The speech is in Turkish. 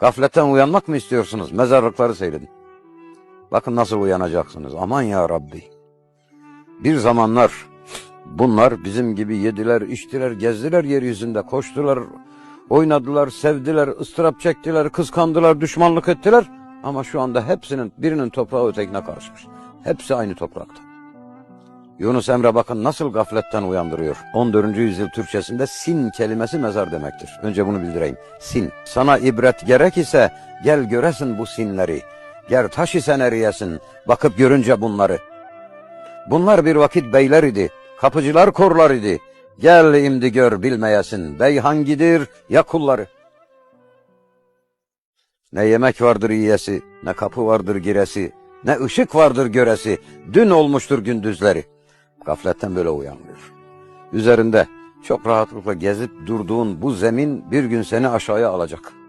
Gafletten uyanmak mı istiyorsunuz? Mezarlıkları seyredin. Bakın nasıl uyanacaksınız. Aman ya Rabbi. Bir zamanlar bunlar bizim gibi yediler, içtiler, gezdiler yeryüzünde, koştular, oynadılar, sevdiler, ıstırap çektiler, kıskandılar, düşmanlık ettiler. Ama şu anda hepsinin birinin toprağı ötekine karışmış. Hepsi aynı toprakta. Yunus Emre bakın nasıl gafletten uyandırıyor. 14. yüzyıl Türkçesinde sin kelimesi mezar demektir. Önce bunu bildireyim. Sin. Sana ibret gerek ise gel göresin bu sinleri. Ger taş isen eriyesin. Bakıp görünce bunları. Bunlar bir vakit beyler idi. Kapıcılar korlar idi. Gel imdi gör bilmeyesin. Bey hangidir ya kulları. Ne yemek vardır yiyesi, ne kapı vardır giresi, ne ışık vardır göresi, dün olmuştur gündüzleri. Gafletten böyle uyanıyor. Üzerinde çok rahatlıkla gezip durduğun bu zemin bir gün seni aşağıya alacak.